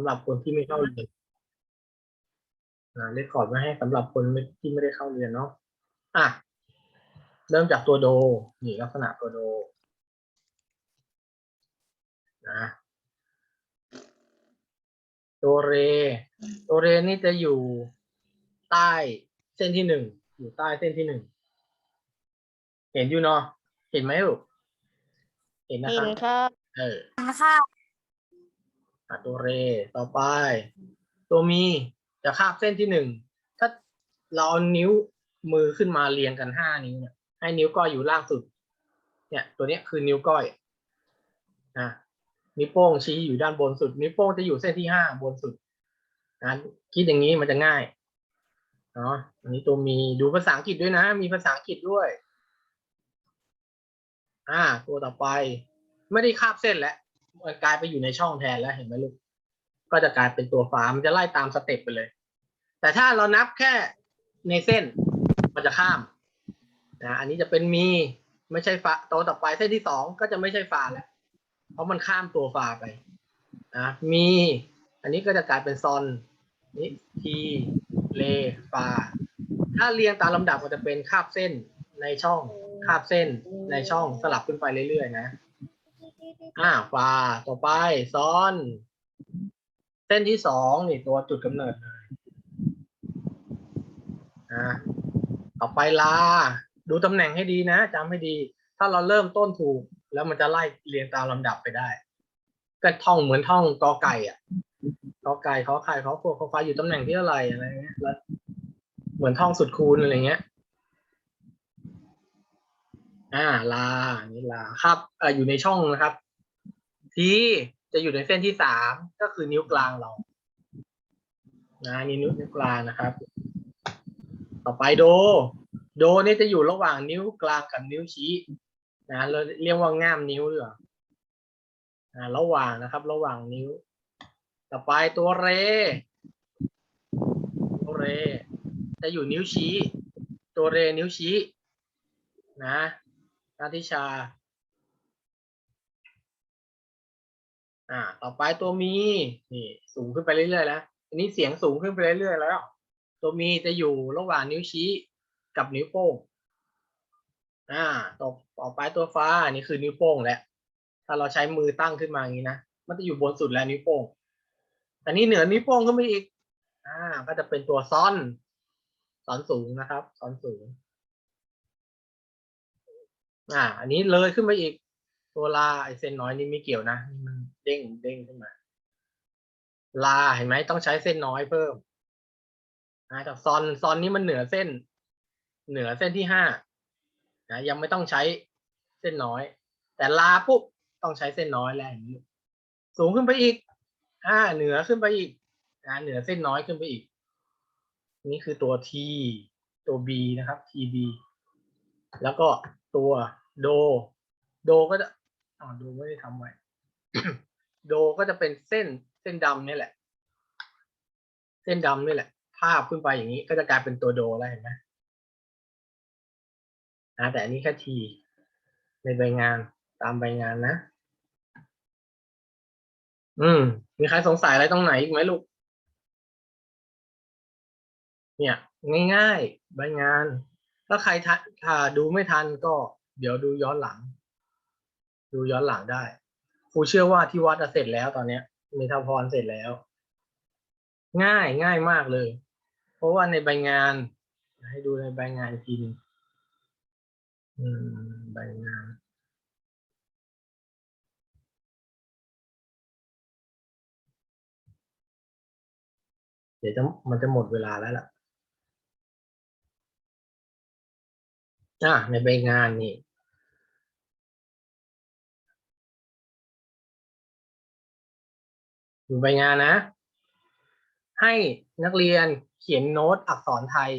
ำหรับคนที่ไม่เข้าเรียนนะเลคคอร์ดไว้ให้สำหรับคนไม่ที่ไม่ได้เข้าเรียนเนาะอะเริ่มจากตัวโดนี่ลักษณะตัวโดนะตัวเร ตัวเรนี่จะอยู่ใต้เส้นที่หนึ่งอยู่ใต้เส้นที่หนึ่งเห็นอยู่เนาะเห็นไหมลูกเห็นนะเห็คนรับครับเออค่ะ อะตัวเร ต่อไป ตัวมีจะคาบเส้นที่หนึ่งถ้าเราเอานิ้วมือขึ้นมาเรียงกันห้านิ้วเนี่ยให้นิ้วก้อยอยู่ล่างสุด เนี่ย ตัวนี้คือนิ้วก้อยนะนิ้วโป้งชี้อยู่ด้านบนสุด นิ้วโป้งจะอยู่เส้นที่ห้าบนสุดนะคิดอย่างนี้มันจะง่ายเนาะอันนี้ตัวมีดูภาษาอังกฤษด้วยนะ มีภาษาอังกฤษด้วย อ่า ตัวต่อไป ไม่ได้คาบเส้นแล้ว กลายไปอยู่ในช่องแทนแล้วเห็นไหมลูก ก็จะกลายเป็นตัวฟ้ามันจะไล่ตามสเต็ปไปเลย แต่ถ้าเรานับแค่ในเส้นมันจะข้ามนะอันนี้จะเป็นมีไม่ใช่ฟ้าตัวต่อไปเส้นที่สองก็จะไม่ใช่ฟ้าแล้ว เพราะมันข้ามตัวฟ้าไปนะมี อันนี้ก็จะกลายเป็นซอนนี่ทีเลฟาถ้าเรียงตามลำดับก็จะเป็นคาบเส้นในช่องคาบเส้นในช่องสลับขึ้นไปเรื่อยๆนะ อ่าฟาต่อไปซ้อน เส้นที่สองนี่ตัวจุดกำเนิดเลยอ่าต่อไปลา ดูตำแหน่งให้ดีนะจำให้ดี ถ้าเราเริ่มต้นถูก แล้วมันจะไล่เรียงตามลำดับไปได้ก็ท่องเหมือนท่องกอไก่อะกอไก่ขอไข่ขอพวกขอฟ้าอยู่ตำแหน่งที่เท่าไรอะไรเงี้ยแล้วเหมือนท่องสุดคูณอะไรเงี้ย อ่า ลานี่ลาครับอ่ออยู่ในช่องนะครับ ทีจะอยู่ในเส้นที่สามก็คือนิ้วกลางเรานะนี่นิ้วนิ้วกลางนะครับ ต่อไปโด โดนี่จะอยู่ระหว่างนิ้วกลางกับนิ้วชี้นะเราเรียกว่าง่ามนิ้วหรือเปล่าอ่าระหว่างนะครับ ระหว่างนิ้ว ต่อไปตัวเรตัวเร จะอยู่นิ้วชี้ ตัวเรนิ้วชี้ นะนาทิชา อ่า ต่อไปตัวมี นี่สูงขึ้นไปเรื่อยๆแล้ว อันนี้เสียงสูงขึ้นไปเรื่อยๆแล้ว ตัวมีจะอยู่ระหว่างนิ้วชี้กับนิ้วโป้ง อ่า ต่อต่อไปตัวฟ้า อันี่คือนิ้วโป้งแหละ ถ้าเราใช้มือตั้งขึ้นมาอย่างนี้นะ มันจะอยู่บนสุดแล้วนิ้วโป้งอันนี้เหนือนิ้วโป้งขึ้นไปอีก อ่า ก็จะเป็นตัวซ่อนซ่อนสูงนะครับซ่อนสูง อ่า อันนี้เลยขึ้นไปอีกตัวลาไอเส้นน้อยนี่ไม่เกี่ยวนะม ด้งเด้งขึ้นมา ลาเห็นไหมต้องใช้เส้นน้อยเพิ่มอ่าแต่ซอนซอนนี้มันเหนือเส้น เหนือเส้นที่ห้านะยังไม่ต้องใช้เส้นน้อย แต่ลาปุ๊บต้องใช้เส้นน้อยแล้วอย่างนี้ สูงขึ้นไปอีกอ่าเหนือขึ้นไปอีกอ่าเหนือเส้นน้อยขึ้นไปอีก นี่คือตัว T ตัว B นะครับ TB แล้วก็ตัวโด โดก็จะอ๋อโดไม่ได้ทำไว้ โดก็จะเป็นเส้นเส้นดำนี่แหละ เส้นดำนี่แหละภาพขึ้นไปอย่างนี้ก็จะกลายเป็นตัวโดแล้วเห็นไหมนะแต่อันนี้แค่ทีในใบงานตามใบงานนะ อืม มีใครสงสัยอะไรตรงไหนอีกไหมลูก เนี่ย ง่ายๆใบงาน ถ้าใครทันถ้าดูไม่ทันก็ เดี๋ยวดูย้อนหลัง ดูย้อนหลังได้ ครูเชื่อว่าที่วัดเสร็จแล้วตอนเนี้ยมีทพรเสร็จแล้ว ง่ายง่ายมากเลย เพราะว่าในใบงาน ให้ดูในใบงานทีนึงใบงานเดี๋ยวจะมันจะหมดเวลาแล้วล่ะอ่าในใบงานนี่ อยู่ใบงานนะ ให้นักเรียนเขียนโน้ตอักษรไทย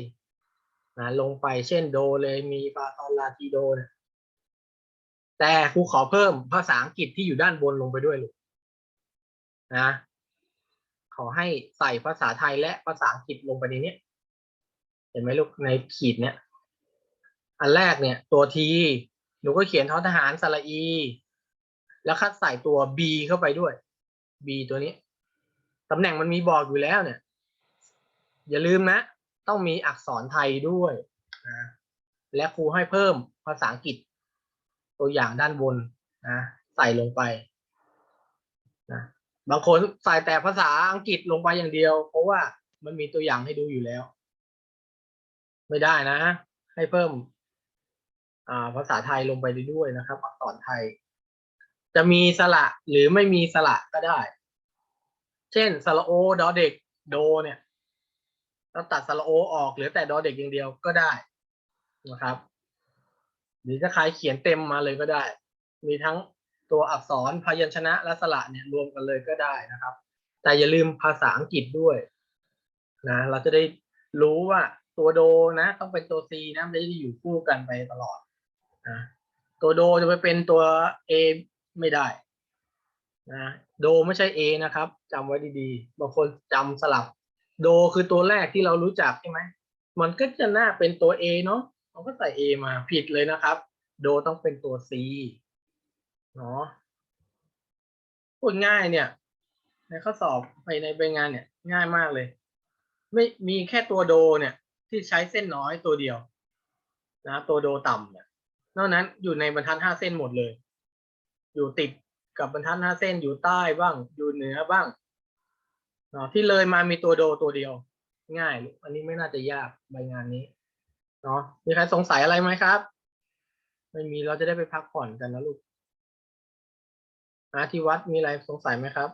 นะลงไปเช่นโดเลมีฟาซอลลาทีโดเนี่ยแต่ครูขอเพิ่มภาษาอังกฤษที่อยู่ด้านบนลงไปด้วยลูกนะ ขอให้ใส่ภาษาไทยและภาษาอังกฤษลงไปในนี้เห็นไหมลูกในขีดเนี่ยอันแรกเนี่ย ตัวทีหนูก็เขียนท้อทหารสระอี แล้วคัดใส่ตัว B เข้าไปด้วย B ตัวนี้ ตำแหน่งมันมีบอกอยู่แล้วเนี่ย อย่าลืมนะ ต้องมีอักษรไทยด้วยนะและครูให้เพิ่มภาษาอังกฤษ ตัวอย่างด้านบนนะใส่ลงไปนะบางคนใส่แต่ภาษาอังกฤษลงไปอย่างเดียว เพราะว่ามันมีตัวอย่างให้ดูอยู่แล้ว ไม่ได้นะ ให้เพิ่มอ่าภาษาไทยลงไปด้วยนะครับ อักษรไทย จะมีสระหรือไม่มีสระก็ได้ เช่นสระโอดอเด็กโดเนี่ยเราตัดสระโอออกเหลือแต่ดอเด็กอย่างเดียวก็ได้นะครับ หรือจะใครเขียนเต็มมาเลยก็ได้ มีทั้งตัวอักษรพยัญชนะและสระเนี่ยรวมกันเลยก็ได้นะครับ แต่อย่าลืมภาษาอังกฤษด้วยนะ เราจะได้รู้ว่าตัวโดนะ ต้องเป็นตัว C นะม่ได้อยู่คู่กันไปตลอดนะตัวโดจะไปเป็นตัว A ไม่ได้นะโดไม่ใช่ A นะครับจำไว้ดีๆ บางคนจำสลับ โดคือตัวแรกที่เรารู้จักใช่ไหม มันก็จะหน่าเป็นตัว A เนาะเราก็ใส่ A มาผิดเลยนะครับ โดต้องเป็นตัว C เนาะพูดง่ายเนี่ย ในข้อสอบไปในใบงานเนี่ย ง่ายมากเลย ไม่มีแค่ตัวโดเนี่ย ที่ใช้เส้นน้อยตัวเดียว นะ ตัวโดต่ำเนี่ยนอกนั้นอยู่ในบรรทัดห้าเส้นหมดเลย อยู่ติดกับบรรทัดห้าเส้นอยู่ใต้บ้าง อยู่เหนือบ้างเนาะที่เลยมามีตัวโดตัวเดียว ง่ายลูกอันนี้ไม่น่าจะยากใบงานนี้เนาะมีใครสงสัยอะไรไหมครับ ไม่มีเราจะได้ไปพักผ่อนกันนะลูกนะที่วัดมีอะไรสงสัยไหมครับ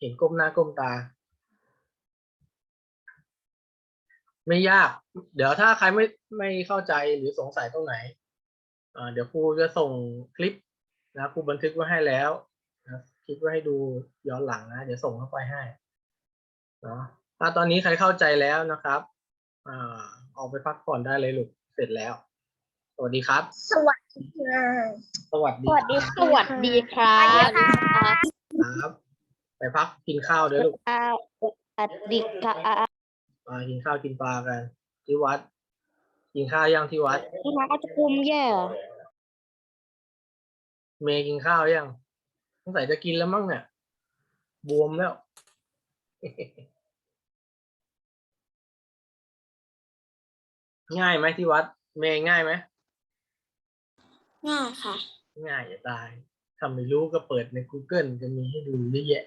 เห็นก้มหน้าก้มตา ไม่ยาก เดี๋ยวถ้าใครไม่ไม่เข้าใจหรือสงสัยตรงไหนอ่าเดี๋ยวครูจะส่งคลิป นะครูบันทึกไว้ให้แล้วนะคลิปไว้ให้ดูย้อนหลังนะเดี๋ยวส่งเข้าไปให้เนาะถ้าตอนนี้ใครเข้าใจแล้วนะครับอ่าออกไปพักผ่อนได้เลยลูกเสร็จแล้ว สวัสดีครับ สวัสดีค่ะสวัสดีสวัสดีครับสวัสดีครับครับ ไปพักกินข้าวเด้อลูกสวัสดีค่ะมากินข้าวกินปลากันที่วัด กินข้าวยังที่วัดพี่มาก็จะคุมแย่ เหรอเมย์กินข้าวยังสงสัยจะกินแล้วมั้งเนี่ย บวมแล้ว ง่ายไหมที่วัด เมย์ง่ายไหมง่ายค่ะ ง่ายจะตายทำไม่รู้ก็เปิดใน Google จะมีให้ดูเยอะแยะ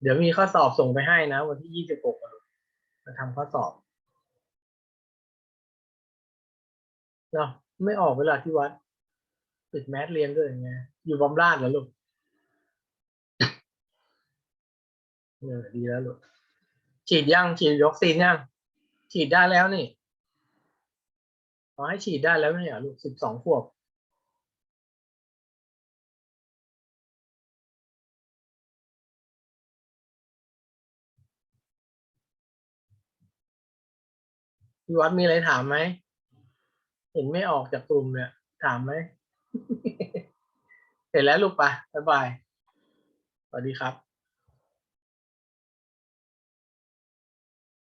เดี๋ยวมีข้อสอบส่งไปให้นะ วันที่ยี่สิบหกมาทำข้อสอบเนาะไม่ออกเวลาที่วัด ปิดแมสเรียนด้วยไงอยู่บำราดเหรอลูกเออดีแล้วลูกฉีดยังฉีดวัคซีนยังฉีดได้แล้วนี่ขอให้ฉีดได้แล้วไม่ใช่เหรอลูกสิบสองขวบพี่วัดมีอะไรถามไหม เห็นไม่ออกจากกลุ่มเนี่ย ถามไหม เสร็จแล้วลูกปะบ๊ายบาย สวัสดีครับ